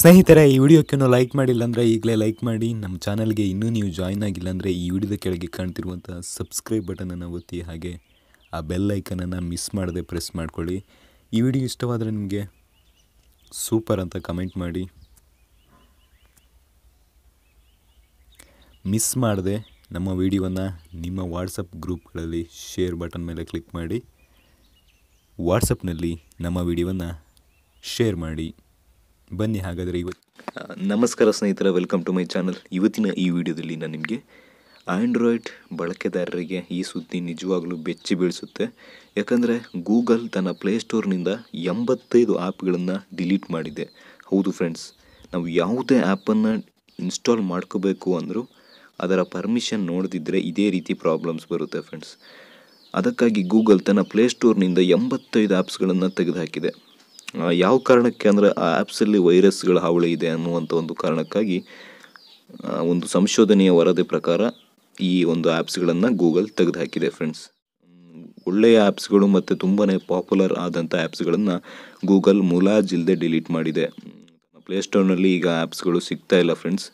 ಸ್ನೇಹಿತರೆ, ಈ ವಿಡಿಯೋಕ್ಕೆ ಲೈಕ್ ಮಾಡಿಲ್ಲ ಅಂದರೆ ಈಗಲೇ ಲೈಕ್ ಮಾಡಿ. ನಮ್ಮ ಚಾನಲ್ಗೆ ಇನ್ನೂ ನೀವು ಜಾಯ್ನ್ ಆಗಿಲ್ಲ ಅಂದರೆ ಈ ವಿಡಿಯೋದ ಕೆಳಗೆ ಕಾಣ್ತಿರುವಂಥ ಸಬ್ಸ್ಕ್ರೈಬ್ ಬಟನನ್ನು ಒತ್ತಿ, ಹಾಗೆ ಆ ಬೆಲ್ ಐಕನನ್ನು ಮಿಸ್ ಮಾಡದೆ ಪ್ರೆಸ್ ಮಾಡ್ಕೊಳ್ಳಿ. ಈ ವಿಡಿಯೋ ಇಷ್ಟವಾದರೆ ನಿಮಗೆ ಸೂಪರ್ ಅಂತ ಕಮೆಂಟ್ ಮಾಡಿ. ಮಿಸ್ ಮಾಡದೆ ನಮ್ಮ ವಿಡಿಯೋವನ್ನು ನಿಮ್ಮ ವಾಟ್ಸಪ್ ಗ್ರೂಪ್ಗಳಲ್ಲಿ ಶೇರ್ ಬಟನ್ ಮೇಲೆ ಕ್ಲಿಕ್ ಮಾಡಿ. ವಾಟ್ಸಪ್ನಲ್ಲಿ ನಮ್ಮ ವಿಡಿಯೋವನ್ನು ಶೇರ್ ಮಾಡಿ. ಬನ್ನಿ ಹಾಗಾದರೆ ಇವತ್ತು ನಮಸ್ಕಾರ ಸ್ನೇಹಿತರ ವೆಲ್ಕಮ್ ಟು ಮೈ ಚಾನಲ್ ಇವತ್ತಿನ ಈ ವಿಡಿಯೋದಲ್ಲಿ ನಾನು ನಿಮಗೆ ಆ್ಯಂಡ್ರಾಯ್ಡ್ ಬಳಕೆದಾರರಿಗೆ ಈ ಸುದ್ದಿ ನಿಜವಾಗಲೂ ಬೆಚ್ಚಿ ಬೀಳಿಸುತ್ತೆ. ಯಾಕಂದರೆ ಗೂಗಲ್ ತನ್ನ ಪ್ಲೇಸ್ಟೋರ್ನಿಂದ ಎಂಬತ್ತೈದು ಆ್ಯಪ್ಗಳನ್ನು ಡಿಲೀಟ್ ಮಾಡಿದೆ. ಹೌದು ಫ್ರೆಂಡ್ಸ್ ನಾವು ಯಾವುದೇ ಆ್ಯಪನ್ನು ಇನ್ಸ್ಟಾಲ್ ಮಾಡ್ಕೋಬೇಕು ಅಂದರೂ ಅದರ ಪರ್ಮಿಷನ್ ನೋಡದಿದ್ದರೆ ಇದೇ ರೀತಿ ಪ್ರಾಬ್ಲಮ್ಸ್ ಬರುತ್ತೆ ಫ್ರೆಂಡ್ಸ್ ಅದಕ್ಕಾಗಿ ಗೂಗಲ್ ತನ್ನ ಪ್ಲೇಸ್ಟೋರ್ನಿಂದ ಎಂಬತ್ತೈದು ಆ್ಯಪ್ಸ್ಗಳನ್ನು ತೆಗೆದುಹಾಕಿದೆ. ಯಾವ ಕಾರಣಕ್ಕೆ ಅಂದರೆ ಆ ಆ್ಯಪ್ಸಲ್ಲಿ ವೈರಸ್ಗಳ ಹಾವಳಿ ಇದೆ ಅನ್ನುವಂಥ ಒಂದು ಕಾರಣಕ್ಕಾಗಿ ಒಂದು ಸಂಶೋಧನೆಯ ವರದಿ ಪ್ರಕಾರ ಈ ಒಂದು ಆ್ಯಪ್ಸ್ಗಳನ್ನು ಗೂಗಲ್ ತೆಗೆದುಹಾಕಿದೆ ಫ್ರೆಂಡ್ಸ್ ಒಳ್ಳೆಯ ಆ್ಯಪ್ಸ್ಗಳು ಮತ್ತು ತುಂಬಾ ಪಾಪ್ಯುಲರ್ ಆದಂಥ ಆ್ಯಪ್ಸ್ಗಳನ್ನು ಗೂಗಲ್ ಮುಲಾಜಿಲ್ಲದೆ ಡಿಲೀಟ್ ಮಾಡಿದೆ. ಪ್ಲೇಸ್ಟೋರ್ನಲ್ಲಿ ಈಗ ಆ್ಯಪ್ಸ್ಗಳು ಸಿಗ್ತಾ ಇಲ್ಲ ಫ್ರೆಂಡ್ಸ್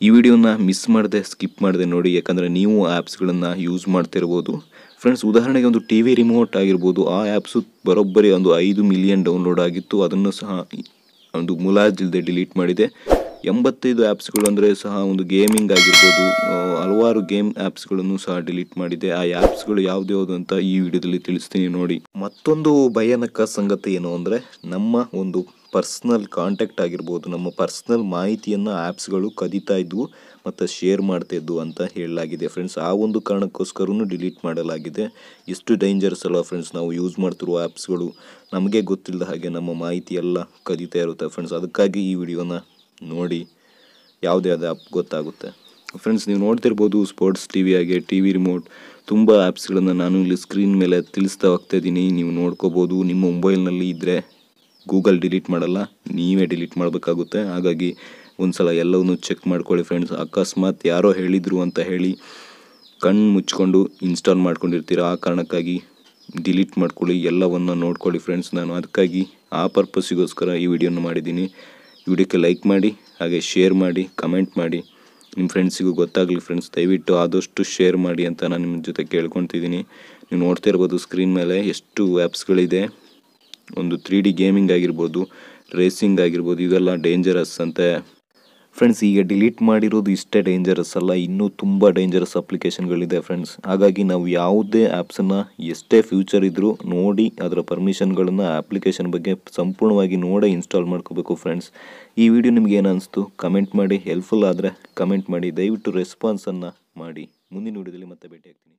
ಈ ವಿಡಿಯೋನ ಮಿಸ್ ಮಾಡದೆ ಸ್ಕಿಪ್ ಮಾಡದೆ ನೋಡಿ, ಯಾಕಂದರೆ ನೀವು ಆ್ಯಪ್ಸ್ಗಳನ್ನು ಯೂಸ್ ಮಾಡ್ತಿರ್ಬೋದು. ಫ್ರೆಂಡ್ಸ್ ಉದಾಹರಣೆಗೆ ಒಂದು ಟಿ ವಿ ರಿಮೋಟ್ ಆಗಿರ್ಬೋದು, ಆ ಆ್ಯಪ್ಸು ಬರೋಬ್ಬರಿ ಒಂದು ಐದು ಮಿಲಿಯನ್ ಡೌನ್ಲೋಡ್ ಆಗಿತ್ತು. ಅದನ್ನು ಸಹ ಒಂದು ಮುಲಾಜಿಲ್ಲದೆ ಡಿಲೀಟ್ ಮಾಡಿದೆ. ಎಂಬತ್ತೈದು ಆ್ಯಪ್ಸ್ಗಳು ಅಂದರೆ ಸಹ ಒಂದು ಗೇಮಿಂಗ್ ಆಗಿರ್ಬೋದು ಹಲವಾರು ಗೇಮ್ ಆ್ಯಪ್ಸ್ಗಳನ್ನು ಸಹ ಡಿಲೀಟ್ ಮಾಡಿದೆ. ಆ ಆ್ಯಪ್ಸ್ಗಳು ಯಾವ್ದು ಯಾವುದು ಅಂತ ಈ ವಿಡಿಯೋದಲ್ಲಿ ತಿಳಿಸ್ತೀನಿ ನೋಡಿ. ಮತ್ತೊಂದು ಭಯಾನಕ ಸಂಗತಿ ಏನು ಅಂದರೆ, ನಮ್ಮ ಒಂದು ಪರ್ಸ್ನಲ್ ಕಾಂಟ್ಯಾಕ್ಟ್ ಆಗಿರ್ಬೋದು, ನಮ್ಮ ಪರ್ಸ್ನಲ್ ಮಾಹಿತಿಯನ್ನು ಆ್ಯಪ್ಸ್ಗಳು ಕದೀತಾ ಇದ್ವು ಮತ್ತು ಶೇರ್ ಮಾಡ್ತಾ ಇದ್ವು ಅಂತ ಹೇಳಲಾಗಿದೆ ಫ್ರೆಂಡ್ಸ್ ಆ ಒಂದು ಕಾರಣಕ್ಕೋಸ್ಕರನೂ ಡಿಲೀಟ್ ಮಾಡಲಾಗಿದೆ. ಎಷ್ಟು ಡೇಂಜರ್ಸ್ ಅಲ್ಲ ಫ್ರೆಂಡ್ಸ್ ನಾವು ಯೂಸ್ ಮಾಡ್ತಿರುವ ಆ್ಯಪ್ಸ್ಗಳು ನಮಗೆ ಗೊತ್ತಿಲ್ಲದ ಹಾಗೆ ನಮ್ಮ ಮಾಹಿತಿ ಎಲ್ಲ ಕದೀತಾ ಇರುತ್ತೆ ಫ್ರೆಂಡ್ಸ್ ಅದಕ್ಕಾಗಿ ಈ ವಿಡಿಯೋನ ನೋಡಿ, ಯಾವುದೇ ಆದ ಆ್ಯಪ್ ಗೊತ್ತಾಗುತ್ತೆ. ಫ್ರೆಂಡ್ಸ್ ನೀವು ನೋಡ್ತಿರ್ಬೋದು ಸ್ಪೋರ್ಟ್ಸ್ ಟಿ ವಿ ಹಾಗೆ ಟಿ ವಿ ರಿಮೋಟ್ ತುಂಬ ಆ್ಯಪ್ಸ್ಗಳನ್ನು ನಾನು ಇಲ್ಲಿ ಸ್ಕ್ರೀನ್ ಮೇಲೆ ತಿಳಿಸ್ತಾ ಹೋಗ್ತಾ ಇದ್ದೀನಿ. ನೀವು ನೋಡ್ಕೋಬೋದು. ನಿಮ್ಮ ಮೊಬೈಲ್ನಲ್ಲಿ ಇದ್ದರೆ ಗೂಗಲ್ ಡಿಲೀಟ್ ಮಾಡಲ್ಲ, ನೀವೇ ಡಿಲೀಟ್ ಮಾಡಬೇಕಾಗುತ್ತೆ. ಹಾಗಾಗಿ ಒಂದು ಸಲ ಎಲ್ಲವನ್ನೂ ಚೆಕ್ ಮಾಡ್ಕೊಳ್ಳಿ ಫ್ರೆಂಡ್ಸ್ ಅಕಸ್ಮಾತ್ ಯಾರೋ ಹೇಳಿದರು ಅಂತ ಹೇಳಿ ಕಣ್ಣು ಮುಚ್ಕೊಂಡು ಇನ್ಸ್ಟಾಲ್ ಮಾಡ್ಕೊಂಡಿರ್ತೀರ? ಆ ಕಾರಣಕ್ಕಾಗಿ ಡಿಲೀಟ್ ಮಾಡ್ಕೊಳ್ಳಿ, ಎಲ್ಲವನ್ನು ನೋಡ್ಕೊಳ್ಳಿ ಫ್ರೆಂಡ್ಸ್ ನಾನು ಅದಕ್ಕಾಗಿ ಆ ಪರ್ಪಸ್ಸಿಗೋಸ್ಕರ ಈ ವಿಡಿಯೋನ ಮಾಡಿದ್ದೀನಿ. ವಿಡಿಯೋಕ್ಕೆ ಲೈಕ್ ಮಾಡಿ, ಹಾಗೆ ಶೇರ್ ಮಾಡಿ ಕಮೆಂಟ್ ಮಾಡಿ. ನಿಮ್ಮ ಫ್ರೆಂಡ್ಸಿಗೂ ಗೊತ್ತಾಗಲಿ ಫ್ರೆಂಡ್ಸ್ ದಯವಿಟ್ಟು ಆದಷ್ಟು ಶೇರ್ ಮಾಡಿ ಅಂತ ನಾನು ನಿಮ್ಮ ಜೊತೆ ಕೇಳ್ಕೊತಿದ್ದೀನಿ ನೀವು ನೋಡ್ತಾ ಇರ್ಬೋದು ಸ್ಕ್ರೀನ್ ಮೇಲೆ ಎಷ್ಟು ಆ್ಯಪ್ಸ್ಗಳಿದೆ ಒಂದು ತ್ರೀ ಡಿ ಗೇಮಿಂಗ್ ಆಗಿರ್ಬೋದು ರೇಸಿಂಗ್ ಆಗಿರ್ಬೋದು ಇದೆಲ್ಲ ಡೇಂಜರಸ್ ಅಂತೆ. ಫ್ರೆಂಡ್ಸ್ ಈಗ ಡಿಲೀಟ್ ಮಾಡಿರೋದು ಇಷ್ಟೇ ಡೇಂಜರಸ್ ಅಲ್ಲ, ಇನ್ನೂ ತುಂಬ ಡೇಂಜರಸ್ ಅಪ್ಲಿಕೇಶನ್ಗಳಿದೆ ಫ್ರೆಂಡ್ಸ್ ಹಾಗಾಗಿ ನಾವು ಯಾವುದೇ ಆ್ಯಪ್ಸನ್ನು ಎಷ್ಟೇ ಫ್ಯೂಚರ್ ಇದ್ದರೂ ನೋಡಿ ಅದರ ಪರ್ಮಿಷನ್ಗಳನ್ನು ಅಪ್ಲಿಕೇಶನ್ ಬಗ್ಗೆ ಸಂಪೂರ್ಣವಾಗಿ ನೋಡೇ ಇನ್ಸ್ಟಾಲ್ ಮಾಡ್ಕೋಬೇಕು ಫ್ರೆಂಡ್ಸ್ ಈ ವಿಡಿಯೋ ನಿಮ್ಗೆ ಏನು ಅನಿಸ್ತು? ಕಮೆಂಟ್ ಮಾಡಿ. ಹೆಲ್ಪ್ಫುಲ್ ಆದರೆ ಕಮೆಂಟ್ ಮಾಡಿ. ದಯವಿಟ್ಟು ರೆಸ್ಪಾನ್ಸನ್ನು ಮಾಡಿ. ಮುಂದಿನ ವಿಡಿಯೋದಲ್ಲಿ ಮತ್ತೆ ಭೇಟಿ ಆಗ್ತೀನಿ